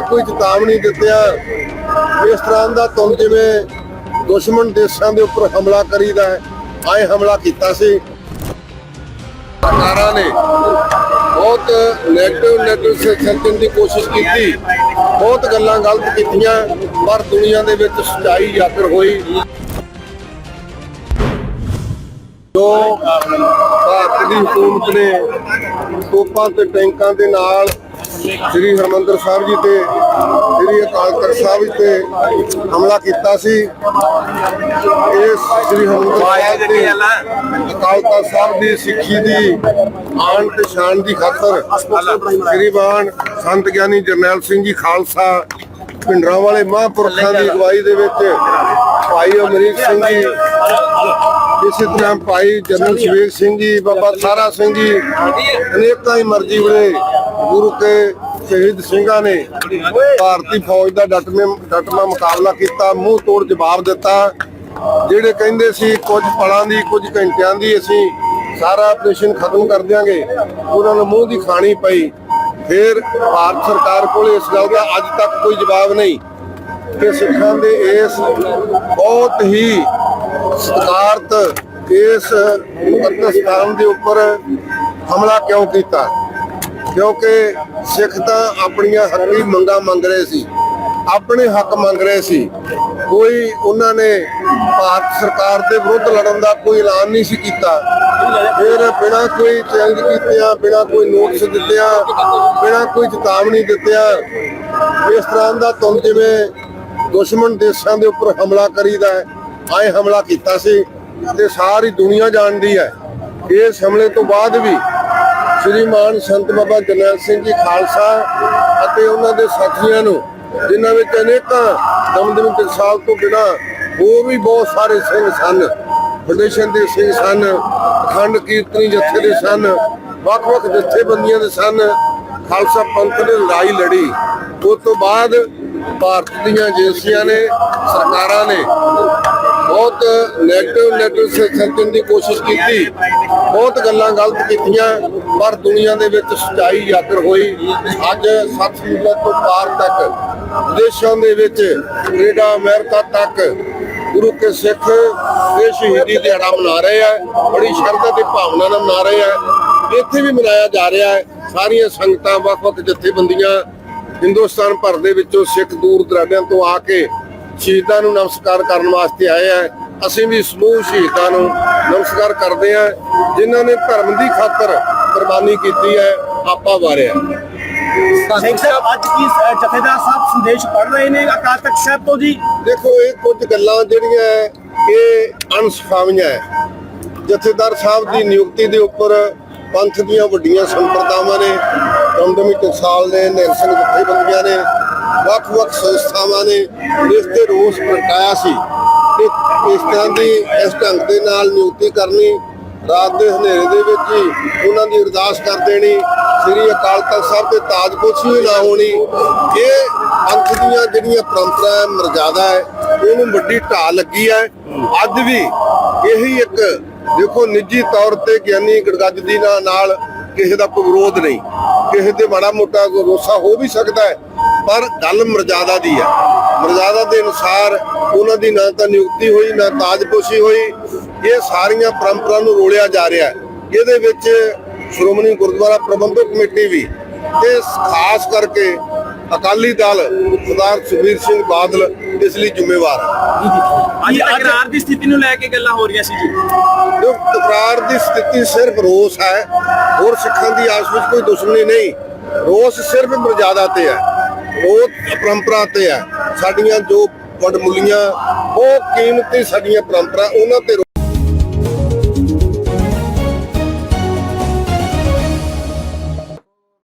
ਕੋਈ ਚੇਤਾਵਨੀ ਦਿੱਤਿਆਂ। ਇਸ ਤਰ੍ਹਾਂ ਦਾ ਤੁਮ ਜਿਵੇਂ ਦੁਸ਼ਮਣ ਦੇਸ਼ਾਂ ਦੇ ਉੱਪਰ ਹਮਲਾ ਕਰੀਦਾ ਹੈ, ਆਏ ਹਮਲਾ ਕੀਤਾ ਸੀ। ਸਰਕਾਰਾਂ ਨੇ ਬਹੁਤ ਨੈਗੇਟਿਵ ਨੈਗੇਟਿਵ ਸਿਰਜਣ ਦੀ ਕੋਸ਼ਿਸ਼ ਕੀਤੀ। ਬਹੁਤ ਗੱਲਾਂ ਗਲਤ ਕੀਤੀਆਂ, ਪਰ ਦੁਨੀਆ ਦੇ ਵਿੱਚ ਸੱਚਾਈ ਯਾਤਰ ਹੋਈ। ਜੋ ਭਾਰਤ ਦੀ ਹਕੂਮਤ ਨੇ ਤੋਪਾਂ ਤੇ ਟੈਂਕਾਂ ਦੇ ਨਾਲ ਸ੍ਰੀ ਹਰਮੰਦਰ ਸਾਹਿਬ ਜੀ ਤੇ ਸ੍ਰੀ ਅਕਾਲ ਤਖਤ ਸਾਹਿਬ ਜੀ ਤੇ ਹਮਲਾ ਕੀਤਾ ਸੀ। ਇਸ ਸ੍ਰੀ ਹਰਮੰਦਰ ਸਾਹਿਬ ਦੇ ਅਕਾਲ ਤਖਤ ਸਾਹਿਬ ਦੀ ਸਿੱਖੀ ਦੀ ਆਨ ਤੇ ਸ਼ਾਨ ਦੀ ਖਾਤਰ ਸ੍ਰੀ ਬਾਣ ਸੰਤ ਗਿਆਨੀ ਜਰਨੈਲ ਸਿੰਘ ਜੀ ਖਾਲਸਾ ਪਿੰਡਰਾਂ ਵਾਲੇ ਮਹਾਂਪੁਰਖਾਂ ਦੀ ਅਗਵਾਈ ਦੇ ਵਿੱਚ ਭਾਈ ਅਮਰੀਕ ਸਿੰਘ ਜੀ ਇਸੇ ਤਰ੍ਹਾਂ ਭਾਈ ਜਨਰਲ ਸ਼ਵੇਕ ਸਿੰਘ ਜੀ ਬਾਬਾ ਸਾਰਾ ਸਿੰਘ ਜੀ ਅਨੇਕਾਂ ਹੀ ਮਰਜ਼ੀ ਵਲੇ ਗੁਰੂ ਕੇ ਸ਼ਹੀਦ ਸਿੰਘਾਂ ਨੇ ਭਾਰਤੀ ਫੌਜ ਦਾ ਡਟਵੇਂ ਡਟਮਾ ਮੁਕਾਬਲਾ ਕੀਤਾ, ਮੂੰਹ ਤੋੜ ਜਵਾਬ ਦਿੱਤਾ। ਜਿਹੜੇ ਕਹਿੰਦੇ ਸੀ ਕੁਝ ਪਲਾਂ ਦੀ, ਕੁਝ ਘੰਟਿਆਂ ਦੀ ਅਸੀਂ ਸਾਰਾ ਆਪਰੇਸ਼ਨ ਖਤਮ ਕਰ ਦਿਆਂਗੇ, ਉਹਨਾਂ ਨੂੰ ਮੂੰਹ ਦੀ ਖਾਣੀ ਪਈ। ਫਿਰ ਭਾਰਤ ਸਰਕਾਰ ਕੋਲ ਇਸ ਗੱਲ ਦਾ ਅੱਜ ਤੱਕ ਕੋਈ ਜਵਾਬ ਨਹੀਂ ਕਿ ਸਿੱਖਾਂ ਦੇ ਇਸ ਬਹੁਤ ਹੀ ਸਤਿਕਾਰਤ ਇਸ ਮੁਕੱਦਸ ਸਥਾਨ ਦੇ ਉੱਪਰ ਹਮਲਾ ਕਿਉਂ ਕੀਤਾ। ਕਿਉਂਕਿ ਸਿੱਖ ਤਾਂ ਆਪਣੀਆਂ ਹੱਕੀ ਮੰਗਾਂ ਮੰਗ ਰਹੇ ਸੀ, ਆਪਣੇ ਹੱਕ ਮੰਗ ਰਹੇ ਸੀ। ਕੋਈ ਉਹਨਾਂ ਨੇ ਭਾਰਤ ਸਰਕਾਰ ਦੇ ਵਿਰੁੱਧ ਲੜਨ ਦਾ ਕੋਈ ਐਲਾਨ ਨਹੀਂ ਸੀ ਕੀਤਾ। ਫਿਰ ਬਿਨਾਂ ਕੋਈ ਚੈਲੰਜ ਕੀਤਿਆਂ, ਬਿਨਾਂ ਕੋਈ ਨੋਟਿਸ ਦਿੱਤਿਆਂ, ਬਿਨਾਂ ਕੋਈ ਚੇਤਾਵਨੀ ਦਿੱਤਿਆਂ, ਇਸ ਤਰ੍ਹਾਂ ਦਾ ਤੁਮ ਜਿਵੇਂ ਦੁਸ਼ਮਣ ਦੇਸ਼ਾਂ ਦੇ ਉੱਪਰ ਹਮਲਾ ਕਰੀਦਾ ਹੈ, ਆਏ ਹਮਲਾ ਕੀਤਾ ਸੀ ਤੇ ਸਾਰੀ ਦੁਨੀਆ ਜਾਣਦੀ ਹੈ। ਇਸ ਹਮਲੇ ਤੋਂ ਬਾਅਦ ਵੀ ਸ਼੍ਰੀਮਾਨ ਸੰਤ ਬਾਬਾ ਜਰਨੈਲ ਸਿੰਘ ਜੀ ਖਾਲਸਾ ਅਤੇ ਉਹਨਾਂ ਦੇ ਸਾਥੀਆਂ ਨੂੰ, ਜਿਨ੍ਹਾਂ ਵਿੱਚ ਅਨੇਕਾਂ ਦਮਦਮ ਟਕਸਾਲ ਤੋਂ ਬਿਨਾਂ ਹੋਰ ਵੀ ਬਹੁਤ ਸਾਰੇ ਸਿੰਘ ਸਨ। ਫਾਊਂਡੇਸ਼ਨ ਦੇ ਸਿੰਘ ਸਨ, ਅਖੰਡ ਕੀਰਤਨੀ ਜਥੇ ਦੇ ਸਨ, ਵੱਖ-ਵੱਖ ਜਥੇਬੰਦੀਆਂ ਦੇ ਸਨ, ਖਾਲਸਾ ਪੰਥ ਨੇ ਲੜਾਈ ਲੜੀ। ਉਸ ਤੋਂ ਬਾਅਦ ਭਾਰਤ ਦੀਆਂ ਏਜੰਸੀਆਂ ਨੇ, ਸਰਕਾਰਾਂ ਨੇ ਬਹੁਤ ਨੈਗੇਟਿਵ ਨੈਗੇਟਿਵ ਸਿਰਜਣ ਦੀ ਕੋਸ਼ਿਸ਼ ਕੀਤੀ। ਬਹੁਤ ਗੱਲਾਂ ਗਲਤ ਕੀਤੀਆਂ, ਪਰ ਦੁਨੀਆ ਦੇ ਵਿੱਚ ਸੱਚਾਈ ਜਾਗਰ ਹੋਈ। ਅੱਜ ਸੱਤ ਸਮੁੰਦਰ ਤੋਂ ਪਾਰ ਤੱਕ ਦੇਸ਼ਾਂ ਦੇ ਵਿੱਚ, ਕੈਨੇਡਾ, ਅਮਰੀਕਾ ਤੱਕ ਗੁਰੂ ਕੇ ਸਿੱਖ ਇਹ ਸ਼ਹੀਦੀ ਦਿਹਾੜਾ ਮਨਾ ਰਹੇ ਆ, ਬੜੀ ਸ਼ਰਧਾ ਤੇ ਭਾਵਨਾ ਨਾਲ ਮਨਾ ਰਹੇ ਆ। ਇੱਥੇ ਵੀ ਮਨਾਇਆ ਜਾ ਰਿਹਾ ਹੈ। ਸਾਰੀਆਂ ਸੰਗਤਾਂ, ਵੱਖ-ਵੱਖ ਜਥੇਬੰਦੀਆਂ ਹਿੰਦੁਸਤਾਨ ਭਰ ਦੇ ਵਿੱਚੋਂ ਸਿੱਖ ਦੂਰ ਦਰਾਡਿਆਂ ਤੋਂ ਆ ਕੇ ਸ਼ਹੀਦਾਂ ਨੂੰ ਨਮਸਕਾਰ ਕਰਨ ਵਾਸਤੇ ਆਏ ਆ। ਅਸੀਂ ਵੀ ਸਮੂਹ ਸ਼ਹੀਦਾਂ ਨੂੰ ਨਮਸਕਾਰ ਕਰਦੇ ਆ ਜਿਨ੍ਹਾਂ ਨੇ ਧਰਮ ਦੀ ਖਾਤਰ ਕੁਰਬਾਨੀ ਕੀਤੀ ਹੈ ਆਪਾ ਵਾਰਿਆ। ਸਿੰਘ ਸਾਹਿਬ ਅੱਜ ਕੀ ਜਥੇਦਾਰ ਸਾਹਿਬ ਸੰਦੇਸ਼ ਪੜ੍ਹ ਰਹੇ ਨੇ ਅਕਾਲ ਤਖਤ ਸਾਹਿਬ ਤੋਂ ਜੀ? ਦੇਖੋ ਇਹ ਕੁਝ ਗੱਲਾਂ ਜਿਹੜੀਆਂ ਹੈ, ਇਹ ਅਨਸਫਾਵੀਆਂ ਹੈ। ਜਥੇਦਾਰ ਸਾਹਿਬ ਦੀ ਨਿਯੁਕਤੀ ਦੇ ਉੱਪਰ ਪੰਥ ਦੀਆਂ ਵੱਡੀਆਂ ਸੰਪਰਦਾਵਾਂ ਨੇ ਦਮਦਮੀ ਟਕਸਾਲ ਨੇ ਨਿਰਸੰਗ ਜਥੇਬੰਦੀਆਂ ਨੇ ਵੱਖ-ਵੱਖ ਸੰਸਥਾਵਾਂ ਨੇ ਇਸ ਤੇ ਰੋਸ ਪ੍ਰਗਟਾਇਆ ਸੀ। ਕਿ ਇਸ ਤਰ੍ਹਾਂ ਦੀ ਇਸ ਢੰਗ ਦੇ ਨਾਲ ਨਿਯੁਕਤੀ ਕਰਨੀ, ਰਾਤ ਦੇ ਹਨੇਰੇ ਦੇ ਵਿੱਚ ਹੀ ਉਹਨਾਂ ਦੀ ਅਰਦਾਸ ਕਰ ਦੇਣੀ, ਸ੍ਰੀ ਅਕਾਲ ਤਖਤ ਸਾਹਿਬ ਤੇ ਤਾਜਪੋਸ਼ੀ ਹੀ ਨਾ ਹੋਣੀ, ਇਹ ਪੰਥ ਦੀਆਂ ਜਿਹੜੀਆਂ ਪਰੰਪਰਾ ਹੈ ਮਰਜ਼ਾਦਾ ਹੈ, ਇਹਨੂੰ ਵੱਡੀ ਢਾਹ ਲੱਗੀ ਹੈ। ਅੱਜ ਵੀ ਇਹੀ ਇੱਕ ਦੇਖੋ ਨਿੱਜੀ ਤੌਰ ਤੇ ਗਿਆਨੀ ਗੜਗੱਜ ਦੀ ਨਾਲ ਕਿਸੇ ਦਾ ਕੋਈ ਵਿਰੋਧ ਨਹੀਂ, ਕਿਸੇ ਦੇ ਮਾੜਾ ਮੋਟਾ ਰੋਸਾ ਹੋ ਵੀ ਸਕਦਾ ਹੈ, ਪਰ ਗੱਲ ਮਰਜ਼ਾਦਾ ਦੀ ਹੈ। ਮਰਜ਼ਾਦਾ ਦੇ ਅਨੁਸਾਰ ਉਹਨਾਂ ਦੀ ਨਾ ਤਾਂ ਨਿਯੁਕਤੀ ਹੋਈ ਨਾ ਤਾਜਪੋਸ਼ੀ ਹੋਈ। ਇਹ ਸਾਰੀਆਂ ਪਰੰਪਰਾ ਨੂੰ ਰੋਲਿਆ ਜਾ ਰਿਹਾ ਹੈ। ਇਹਦੇ ਵਿੱਚ ਸ਼੍ਰੋਮਣੀ ਗੁਰਦੁਆਰਾ ਪ੍ਰਬੰਧਕ ਕਮੇਟੀ ਵੀ ਤੇ ਖਾਸ ਕਰਕੇ ਅਕਾਲੀ ਦਲ ਸਰਦਾਰ ਸੁਖਬੀਰ ਸਿੰਘ ਬਾਦਲ ਇਸ ਲਈ ਜ਼ਿੰਮੇਵਾਰ ਹੈ ਅੱਜ ਤਕਰਾਰ ਦੀ ਸਥਿਤੀ ਨੂੰ ਲੈ ਕੇ ਗੱਲਾਂ ਹੋ ਰਹੀਆਂ ਸੀ ਜੀ। ਜੋ ਤਕਰਾਰ ਦੀ ਸਥਿਤੀ ਸਿਰਫ ਰੋਸ ਹੈ। ਹੋਰ ਸਿੱਖਾਂ ਦੀ ਆਸ ਵਿੱਚ ਕੋਈ ਦੁਸ਼ਮਣੀ ਨਹੀਂ। ਰੋਸ ਸਿਰਫ ਮਰਜ਼ਾਦਾ ਤੇ ਹੈ। ਉਹ ਪਰੰਪਰਾ ਤੇ ਹੈ। ਸਾਡੀਆਂ ਜੋ ਵਡਮੁੱਲੀਆਂ ਉਹ ਕੀਮਤੀ ਸਾਡੀਆਂ ਪਰੰਪਰਾ ਉਹਨਾਂ ਤੇ